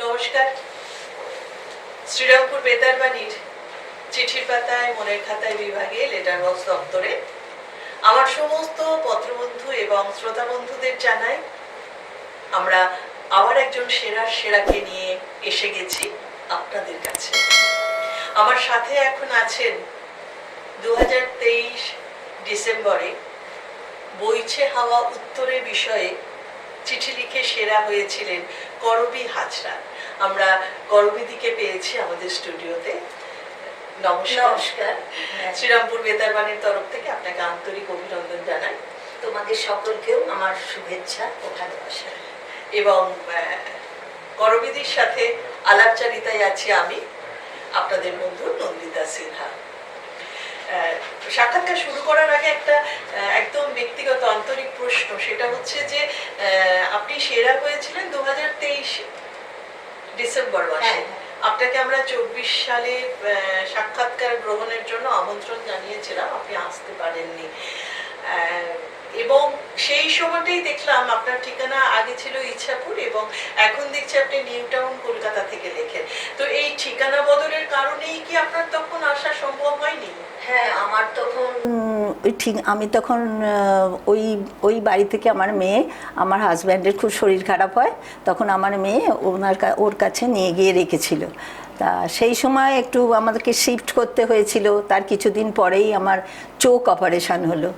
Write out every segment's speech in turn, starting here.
নমস্কার। শ্রীরামপুর বেতারবাণীর চিঠির পাতায় মনের খাতায় বিভাগে লেটার বক্স দপ্তরে আমার সমস্ত পত্রবন্ধু এবং শ্রোতা বন্ধুদের জানাই আমরা আবার একজন সেরা সেরাকে নিয়ে এসে গেছি আপনাদের কাছে। আমার সাথে এখন আছেন দু ডিসেম্বরে বইছে হাওয়া উত্তরে বিষয়ে চিঠি লিখে সেরা হয়েছিলেন করবি হাজরা। আমরা করবিদিকে পেয়েছি আমাদের স্টুডিওতে। নমস্কার। শ্রীরামপুর বেতারবাণীর তরফ থেকে আপনাকে আন্তরিক অভিনন্দন জানাই। তোমাদের সকলকেও আমার শুভেচ্ছা ও ভালোবাসা এবং করবিদির সাথে আলাপচারিতায় আছি আমি আপনাদের বন্ধু নন্দিতা সিনহা। সাক্ষাৎকার শুরু করার আগে একটা একদম ব্যক্তিগত আন্তরিক প্রশ্ন সেটা হচ্ছে যে আহ, আপনি সেরা হয়েছিলেন দু হাজার তেইশ ডিসেম্বর মাসে। হ্যাঁ। আপনাকে আমরা চব্বিশ সালে আহ, সাক্ষাৎকার গ্রহণের জন্য আমন্ত্রণ জানিয়েছিলাম আপনি আসতে পারেননি। এবং সেই সময়টাই দেখলাম আপনার ঠিকানা আগে ছিল ইচ্ছাপুর এবং এখন দেখছি আপনি নিউ টাউন কলকাতা থেকে লেখেন। তো এই ঠিকানা বদলের কারণেই কি আপনার তখন আসা সম্ভব হয়নি? হ্যাঁ আমার তখন ওই ঠিক আমি তখন ওই ওই বাড়ি থেকে আমার মেয়ে আমার হাজব্যান্ডের খুব শরীর খারাপ হয় তখন আমার মেয়ে ওনার কা- ওর কাছে নিয়ে গিয়ে রেখেছিল। তা সেই সময় একটু আমাদেরকে শিফট করতে হয়েছিল। তার কিছুদিন পরেই আমার চোখ অপারেশন হলো।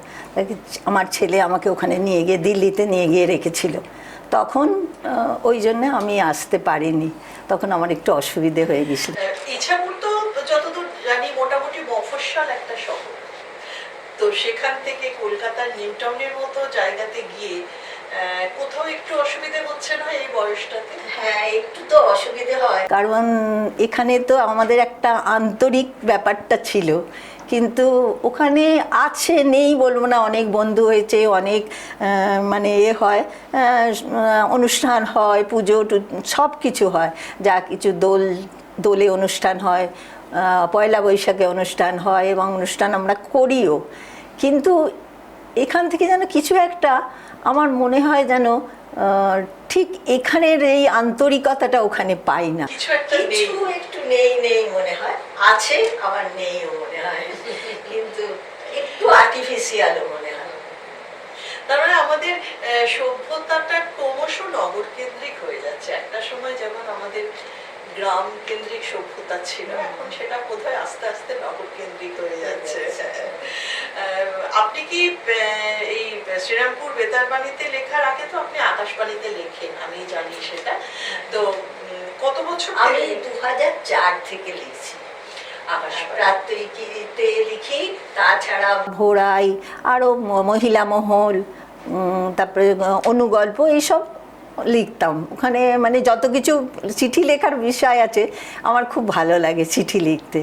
আমার ছেলে আমাকে ওখানে নিয়ে গিয়ে, দিল্লিতে নিয়ে গিয়ে রেখেছিল। তখন ওই জন্য আমি আসতে পারিনি। তখন আমার একটু অসুবিধে হয়ে গেছিল তো তো সেখান থেকে কলকাতার নিউ টাউনের মতো জায়গাতে গিয়ে কোথাও একটু অসুবিধে হচ্ছে না এই বয়সটাতে? হ্যাঁ একটু তো অসুবিধে হয়। কারণ এখানে তো আমাদের একটা আন্তরিক ব্যাপারটা ছিল। কিন্তু ওখানে আছে নেই বলব না অনেক বন্ধু হয়েছে অনেক মানে এ হয় অনুষ্ঠান হয় পুজো সব কিছু হয়। যা কিছু দোল দোলে অনুষ্ঠান হয় পয়লা বৈশাখে অনুষ্ঠান হয় এবং অনুষ্ঠান আমরা করিও। কিন্তু এখান থেকে যেন কিছু একটা আমার মনে হয় যেন ঠিক এখানের এই আন্তরিকতাটা ওখানে পাই না। কিছু একটা নেই। একটু নেই নেই মনে হয়। আছে আবার নেইও মনে হয়। কিন্তু একটু আর্টিফিশিয়ালও মনে হয়। তার মানে আমাদের সভ্যতাটা ক্রমশ নগর কেন্দ্রিক হয়ে যাচ্ছে। একটা সময় যেমন আমাদের গ্রাম কেন্দ্রিক সভ্যতা ছিল এখন সেটা কোথায় আস্তে আস্তে নগর কেন্দ্রিক হয়ে যাচ্ছে। আপনি কি এই শ্রীরামপুর বেতারবাণীতে লেখার আগে তো আপনি আকাশবাণীতে লেখেন আমি জানি সেটা। তো কত বছর আমি দু হাজার চার থেকে লিখছি। আকাশবাণী। প্রাত্যহিকীতে লিখি তাছাড়া ভোরাই আরও মহিলা মহল উম, তারপরে অনুগল্প এইসব লিখতাম। ওখানে মানে যত কিছু চিঠি লেখার বিষয় আছে আমার খুব ভালো লাগে চিঠি লিখতে।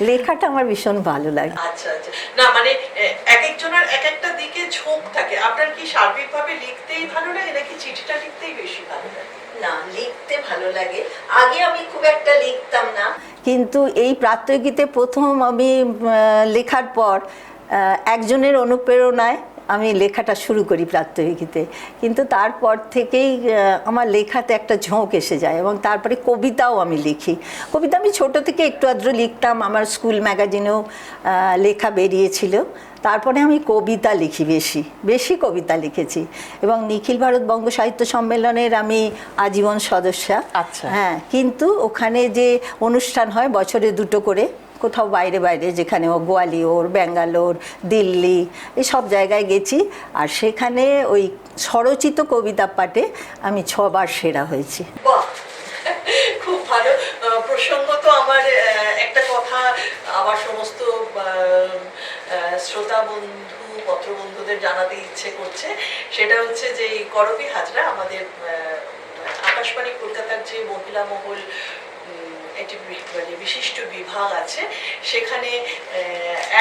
লেখাটা আমার ভীষণ ভালো লাগে। আচ্ছা আচ্ছা। না মানে এক একজনের এক একটা দিকে ঝোঁক থাকে। আপনার কি সার্বিকভাবে লিখতেই ভালো লাগে নাকি চিঠিটা লিখতেই বেশি ভালো লাগে? না লিখতে ভালো লাগে। আগে আমি খুব একটা লিখতাম না। কিন্তু এই প্রাত্যহিকীতে প্রথম আমি লেখার পর একজনের অনুপ্রেরণায় আমি লেখাটা শুরু করি প্রাত্যহিকীতে। কিন্তু তারপর থেকেই আমার লেখাতে একটা ঝোঁক এসে যায় এবং তারপরে কবিতাও আমি লিখি। কবিতা আমি ছোট থেকে একটু আধটু লিখতাম আমার স্কুল ম্যাগাজিনেও লেখা বেরিয়েছিল। তারপরে আমি কবিতা লিখি বেশি বেশি কবিতা লিখেছি। এবং নিখিল ভারত বঙ্গ সাহিত্য সম্মেলনের আমি আজীবন সদস্যা। আচ্ছা। হ্যাঁ কিন্তু ওখানে যে অনুষ্ঠান হয় বছরে দুটো করে কোথাও বাইরে বাইরে যেখানে ও গোয়ালিয়র, ব্যাঙ্গালোর, দিল্লি এসব জায়গায় গেছি। আর সেখানে ওই স্বরচিত কবিতা পাঠে আমি ছবার সেরা হয়েছি। খুব ভালো। প্রসঙ্গত আমার একটা কথা আমার সমস্ত শ্রোতা বন্ধু, পত্র বন্ধুদের জানাতে ইচ্ছে করছে। সেটা হচ্ছে যে করবি হাজরা আমাদের আকাশবাণী কলকাতার যে মহিলা মহল একটি মানে বিশিষ্ট বিভাগ আছে। সেখানে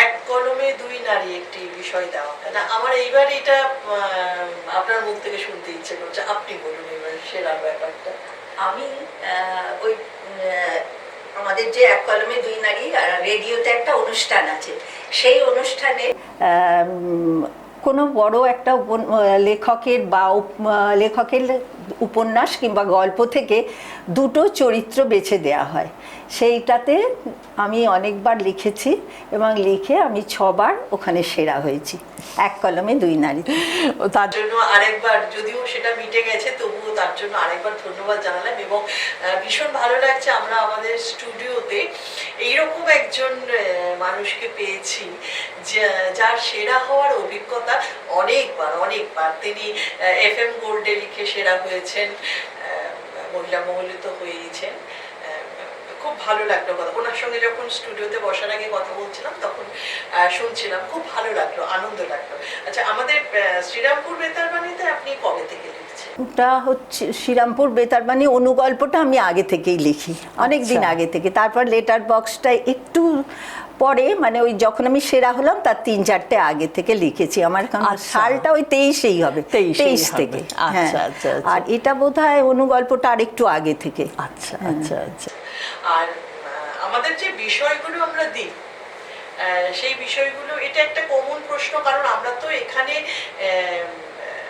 এক কলমে দুই নারী একটি বিষয় দেওয়া। না, আমার এইবার এটা আপনার মুখ থেকে শুনতে ইচ্ছে করছে। আপনি বলুন এবার সেরার ব্যাপারটা। আমি ওই আমাদের যে এক কলমে দুই নারী রেডিওতে একটা অনুষ্ঠান আছে। সেই অনুষ্ঠানে কোনো বড় একটা লেখকের বা লেখকের উপন্যাস কিংবা গল্প থেকে দুটো চরিত্র বেছে দেয়া হয়। সেইটাতে আমি অনেকবার লিখেছি এবং লিখে আমি ছবার ওখানে সেরা হয়েছি। এক কলমে দুই নারী তার জন্য আরেকবার, যদিও সেটা মিটে গেছে, তবুও তার জন্য আরেকবার ধন্যবাদ জানালাম এবং ভীষণ ভালো লাগছে আমরা আমাদের স্টুডিওতে এইরকম একজন মানুষকে পেয়েছি যার সেরা হওয়ার অভিজ্ঞতা অনেকবার অনেকবার। তিনি এফ এম গোল্ডে লিখে সেরা হয়েছেন। মহিলা মহলিত হয়েছেন আহ, খুব ভালো লাগল কথা। ওনার সঙ্গে যখন স্টুডিওতে বসার আগে কথা বলছিলাম তখন শুনছিলাম খুব ভালো লাগল আনন্দ লাগল। আচ্ছা আমাদের শ্রীরামপুর বেতারবাণীতে আপনি কবে থেকে লিখছেন? ওটা হচ্ছে শ্রীরামপুর বেতারবাণী অনুগল্পটা আমি আগে থেকেই লিখি অনেক দিন আচ্ছা। আগে থেকে। তারপর লেটার বক্সটা একটু পরে মানে ওই যখন আমি সেরা হলাম তার তিন চারটে আগে থেকে লিখেছি। আমার আচ্ছা। সালটা ওই তেইশেই হবে। 23 তেইশ থেকে। আচ্ছা, হ্যাঁ। আচ্ছা, আচ্ছা। আর এটা বোধ হয় অনুগল্পটা আর একটু আগে থেকে। আচ্ছা আচ্ছা আচ্ছা। আর আমাদের যে বিষয়গুলো আমরা দিই সেই বিষয়গুলো এটা একটা কমন প্রশ্ন কারণ আমরা তো এখানে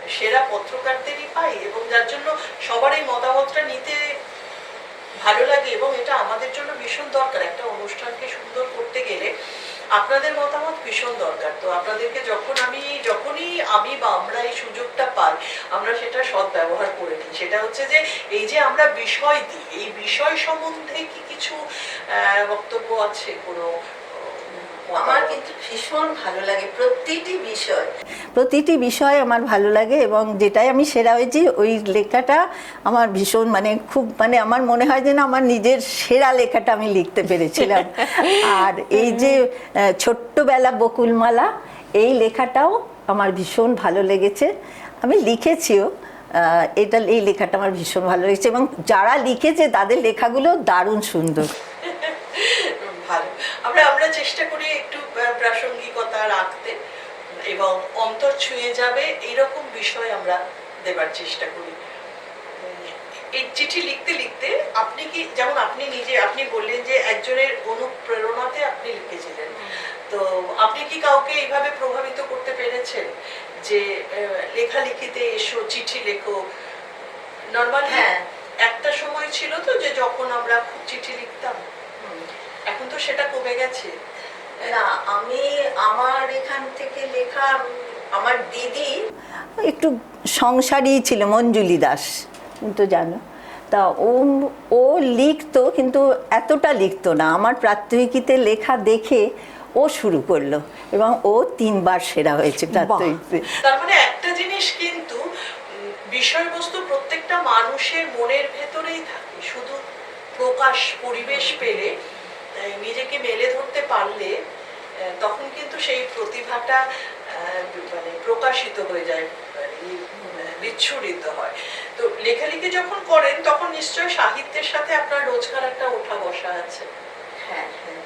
সেরা পত্রকারদেরই পাই এবং যার জন্য সবার এই মতামতটা নিতে ভালো লাগে এবং এটা আমাদের জন্য ভীষণ দরকার। একটা অনুষ্ঠানকে সুন্দর করতে গেলে আপনাদের মতামত ভীষণ দরকার। তো আপনাদেরকে যখন আমি, যখনই আমি বা আমরা এই সুযোগটা পাই, আমরা সেটা সৎ ব্যবহার করে নিই। সেটা হচ্ছে যে, এই যে আমরা বিষয় দিই, এই বিষয় সম্বন্ধে কি কিছু বক্তব্য আছে কোনো আমার কিন্তু ভীষণ ভালো লাগে প্রতিটি বিষয়। প্রতিটি বিষয় আমার ভালো লাগে এবং যেটাই আমি সেরা হয়েছি, ওই লেখাটা আমার ভীষণ মানে খুব মানে আমার মনে হয় যে না আমার নিজের সেরা লেখাটা আমি লিখতে পেরেছিলাম। আর এই যে ছোট্টবেলা বকুলমালা, এই লেখাটাও আমার ভীষণ ভালো লেগেছে। আমি লিখেছিও এটা, এই লেখাটা আমার ভীষণ ভালো লেগেছে এবং যারা লিখেছে তাদের লেখাগুলো দারুণ সুন্দর। ভালো। আমরা আমরা চেষ্টা করি একটু প্রাসঙ্গিকতা রাখতে। এবং অন্তর ছুঁয়ে যাবে এইরকম বিষয় আমরা দেবার চেষ্টা করি। এই চিঠি লিখতে লিখতে আপনি কি যেমন আপনি নিজে আপনি বললেন যে একজনের অনুপ্রেরণাতে আপনি লিখেছিলেন। তো আপনি কি কাউকে এইভাবে প্রভাবিত করতে পেরেছেন? যে লেখালেখিতে এসো চিঠি লেখো। নর্মালি হ্যাঁ। একটা সময় ছিল তো যে যখন আমরা খুব চিঠি লিখতাম। এখন তো সেটা কমে গেছে। না আমি আমার লেখা আমার দিদি একটু সংসারী ছিল মঞ্জুলি দাস তো জানো। তা ও ও লিখতো কিন্তু এতটা লিখতো না। আমার প্রাত্যহিকীতে লেখা দেখে ও শুরু করল এবং ও তিনবার সেরা হয়েছে প্রাত্যহিকীতে। তার মানে একটা জিনিস কিন্তু বিষয়বস্তু প্রত্যেকটা মানুষের মনের ভেতরেই থাকে। শুধু প্রকাশ পরিবেশ পেলে নিজেকে মেলে ধরতে পারলে তখন কিন্তু সেই প্রতিভাটা মানে প্রকাশিত হয়ে যায় মানে, বিচ্ছুরিত হয়। তো লেখালেখি যখন করেন তখন নিশ্চয় সাহিত্যের সাথে আপনার রোজগার একটা ওঠা বসা আছে। হ্যাঁ হ্যাঁ।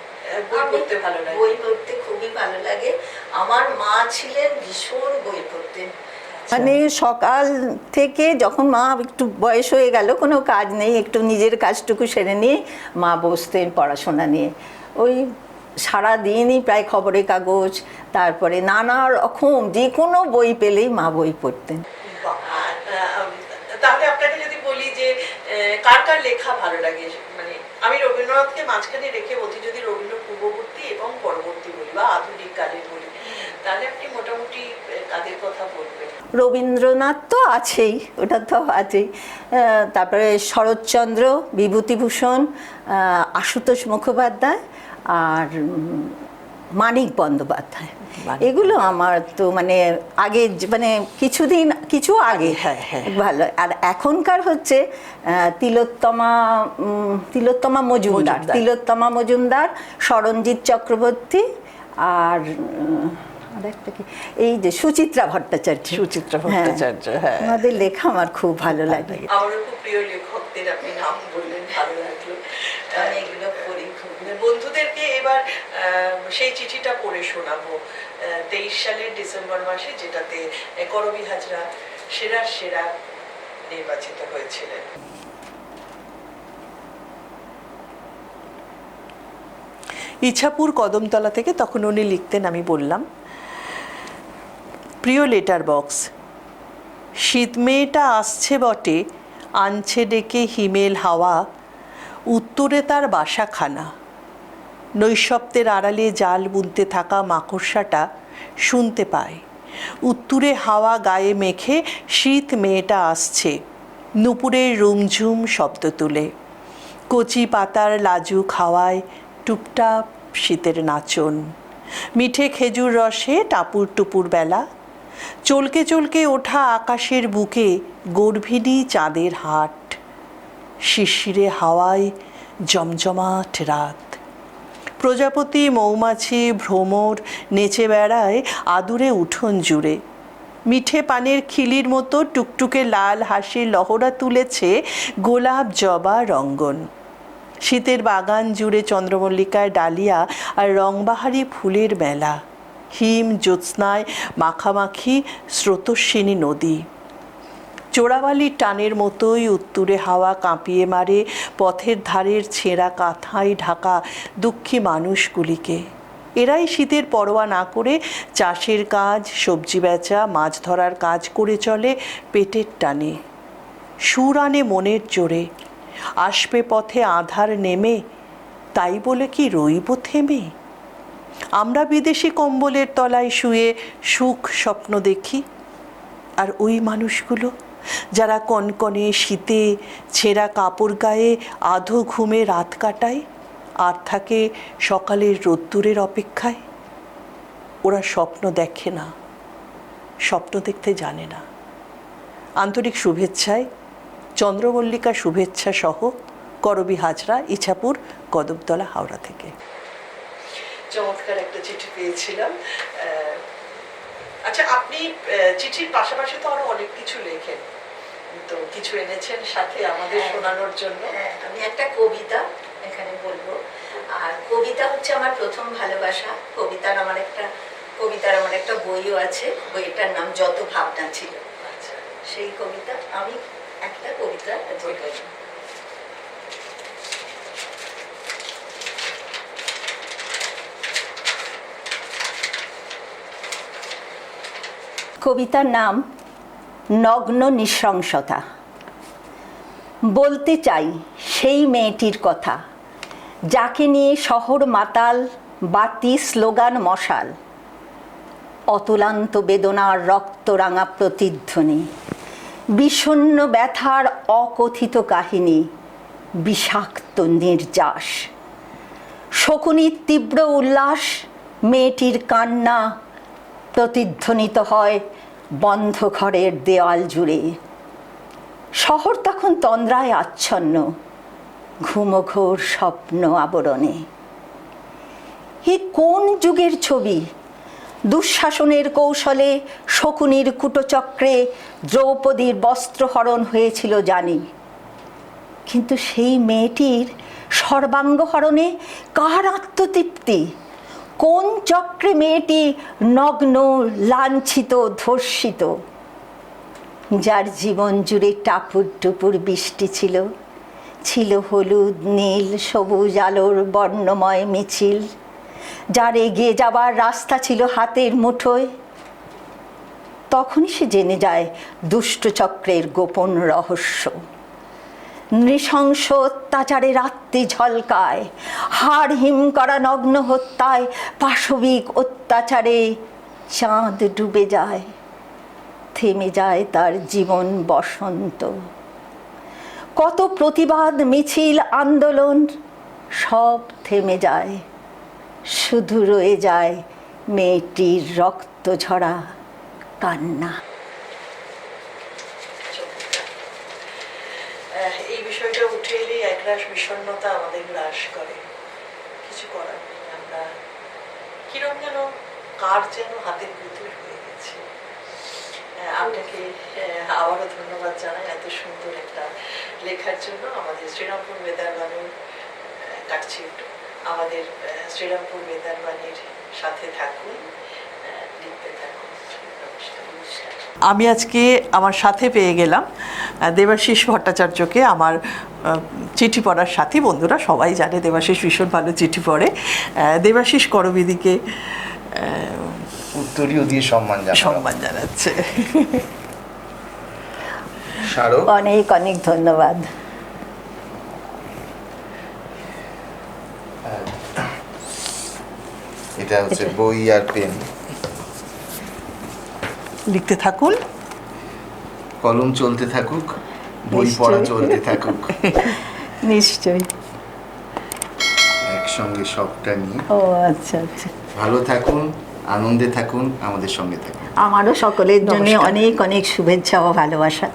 বই পড়তে ভালো লাগে। বই পড়তে খুবই ভালো লাগে। আমার মা ছিলেন ভীষণ বই পড়তেন মানে সকাল থেকে যখন মা একটু বয়স হয়ে গেল কোনো কাজ নেই একটু নিজের কাজটুকু সেরে নিয়ে মা বসতেন পড়াশোনা নিয়ে। ওই সারা দিনই প্রায় খবরের কাগজ তারপরে নানা রকম যে কোনো বই পেলেই মা বই পড়তেন। তাহলে আপনাকে যদি বলি যে কার কার লেখা ভালো লাগে? মানে আমি রবীন্দ্রনাথকে মাঝখানে রেখে বলছি যদি রবীন্দ্র পূর্ববর্তী এবং পরবর্তী বলি বা আধুনিক কালের বলি তাহলে আপনি মোটামুটি কাদের কথা বলবেন? রবীন্দ্রনাথ তো আছেই ওটা তো আছেই। তারপরে শরৎচন্দ্র বিভূতিভূষণ আশুতোষ মুখোপাধ্যায় আর মানিক বন্দ্যোপাধ্যায়। এগুলো আমার তো মানে আগে মানে কিছুদিন কিছু আগে। হ্যাঁ, হ্যাঁ। ভালো। আর এখনকার হচ্ছে তিলোত্তমা তিলোত্তমা মজুমদার। তিলোত্তমা মজুমদার স্মরণজিৎ চক্রবর্তী আর কি? এই যে সুচিত্রা ভট্টাচার্য। সুচিত্রা ভট্টাচার্য, হ্যাঁ। আমাদের লেখা আমার খুব ভালো লাগে। আমারও খুব প্রিয় লেখকদের আপনি নাম বললেন ভালো লাগল। খুব বন্ধুদেরকে এবার সেই চিঠিটা পড়ে শোনাবো। তেইশ সালের ডিসেম্বর মাসে যেটাতে করবি হাজরা সেরার সেরা নির্বাচিত হয়েছিলেন। ইছাপুর কদমতলা থেকে তখন উনি লিখতেন, আমি বললাম, প্রিয় লেটার বক্স, শীত মেয়েটা আসছে বটে, আনছে ডেকে হিমেল হাওয়া, উত্তরে তার বাসাখানা। নৈশব্দের আড়ালে জাল বুনতে থাকা মাকড়সাটা শুনতে পায়। উত্তুরে হাওয়া গায়ে মেখে শীত মেয়েটা আসছে। নুপুরের রুমঝুম শব্দ তুলে। কচি পাতার লাজুক হাওয়ায় টুপটাপ শীতের নাচন। মিঠে খেজুর রসে টাপুর টুপুর বেলা। চলকে চলকে ওঠা আকাশের বুকে গর্ভিণী চাঁদের হাট। শিশিরে হাওয়ায় জমজমাট রাত। প্রজাপতি মৌমাছি ভ্রমর নেচে বেড়ায় আদুরে উঠোন জুড়ে। মিঠে পানের খিলির মতো টুকটুকে লাল হাসির লহরা তুলেছে গোলাপ জবা রঙ্গন। শীতের বাগান জুড়ে চন্দ্রমল্লিকার ডালিয়া আর রংবাহারি ফুলের মেলা। হিম, জ্যোৎস্নায় মাখামাখি স্রোতস্বিনী নদী। চোরাবালির টানের মতোই উত্তুরে হাওয়া কাঁপিয়ে মারে, পথের ধারের ছেঁড়া কাঁথায় ঢাকা দুঃখী মানুষগুলিকে। এরাই শীতের পরোয়া না করে চাষের কাজ, সবজি বেচা, মাছ ধরার কাজ করে চলে পেটের টানে। সুর আনে মনের জোরে, আসবে পথে আধার নেমে, তাই বলে কি রইব থেমে? আমরা বিদেশি কম্বলের তলায় শুয়ে সুখ স্বপ্ন দেখি, আর ওই মানুষগুলো যারা কনকনে শীতে ছেঁড়া কাপড় গায়ে আধো ঘুমে রাত কাটায়, আর থাকে সকালের রোদ্দুরের অপেক্ষায়। ওরা স্বপ্ন দেখে না, স্বপ্ন দেখতে জানে না। আন্তরিক শুভেচ্ছায় চন্দ্রমল্লিকা শুভেচ্ছা সহ করবী হাজরা, ইছাপুর, কদমতলা, হাওড়া থেকে। চমৎকার একটা চিঠি পেয়েছিলাম। আচ্ছা আপনি চিঠির পাশাপাশি তো আরও অনেক কিছু লেখেন। তো কিছু এনেছেন সাথে আমাদের হ্যাঁ। শোনানোর জন্য। হ্যাঁ, আমি একটা কবিতা এখানে বলব। আর কবিতা হচ্ছে আমার প্রথম ভালোবাসা। কবিতার আমার একটা কবিতার আমার একটা বইও আছে। বইটার নাম যত ভাবনা ছিল। আচ্ছা। সেই কবিতা আমি একটা কবিতা বলব কবিতার নাম নগ্ন নৃশংসতা। বলতে চাই সেই মেয়েটির কথা, যাকে নিয়ে শহর মাতাল, বাতি স্লোগান মশাল। অতুলান্ত বেদনার রক্তরাঙা প্রতিধ্বনি, বিষণ্ন ব্যথার অকথিত কাহিনী, বিষাক্ত নির্যাস। শকুনির তীব্র উল্লাস, মেয়েটির কান্না প্রতিধ্বনিত হয় বন্ধ ঘরের দেওয়াল জুড়ে। শহর তখন তন্দ্রায় আচ্ছন্ন, ঘুমঘোর স্বপ্ন আবরণে। এ কোন যুগের ছবি? দুঃশাসনের কৌশলে শকুনির কুটচক্রে দ্রৌপদীর বস্ত্রহরণ হয়েছিল জানি। কিন্তু সেই মেয়েটির সর্বাঙ্গহরণে কার আত্মতৃপ্তি? কোন চক্রে মেয়েটি নগ্ন, লাঞ্ছিত, ধর্ষিত? যার জীবন জুড়ে টাপুর টুপুর বৃষ্টি ছিল ছিল হলুদ, নীল, সবুজ আলোর বর্ণময় মিছিল, যার এগিয়ে যাবার রাস্তা ছিল হাতের মুঠোয়। তখনই সে জেনে যায় দুষ্ট চক্রের গোপন রহস্য। নৃশংস অত্যাচারে রাত্রি ঝলকায়। হাড় হিম করা নগ্ন হত্যায় পাশবিক অত্যাচারে চাঁদ ডুবে যায়, থেমে যায় তার জীবন বসন্ত। কত প্রতিবাদ, মিছিল, আন্দোলন, সব থেমে যায়, শুধু রয়ে যায় মেয়েটির রক্ত ঝরা কান্না চমৎকার। আহ, এই বিষয়টা উঠে একরাশ বিষণ্ণতা আমাদের গ্রাস করে। কিছু করার নেই, আমরা কিরম যেন কার যেন হাতের পুতুল হয়ে গেছে। আপনাকে আবারও ধন্যবাদ জানাই এত সুন্দর একটা লেখার জন্য। আমাদের শ্রীরামপুর বেদারবাণীর কাটছি একটু আমাদের শ্রীরামপুর বেদারবাণীর সাথে থাকুন লিখতে থাকুন। আমি আজকে আমার সাথে পেয়ে গেলাম দেবাশিস ভট্টাচার্যকে আমার চিঠি পড়ার সাথী। বন্ধুরা সবাই জানে দেবাশিস ভীষণ ভালো চিঠি পড়ে। দেবাশিস করবিদিকে উত্তরীয় দিয়ে সম্মান সম্মান জানাচ্ছে। অনেক অনেক ধন্যবাদ। এটা হচ্ছে বই আর পেন। লিখতে থাকুন। কলম চলতে থাকুক বই পড়া চলতে থাকুক। নিশ্চয়ই। একসঙ্গে সবটা নিয়ে। ও আচ্ছা আচ্ছা। ভালো থাকুন আনন্দে থাকুন আমাদের সঙ্গে থাকুন। আমারও সকলের জন্য অনেক অনেক শুভেচ্ছা ও ভালোবাসা।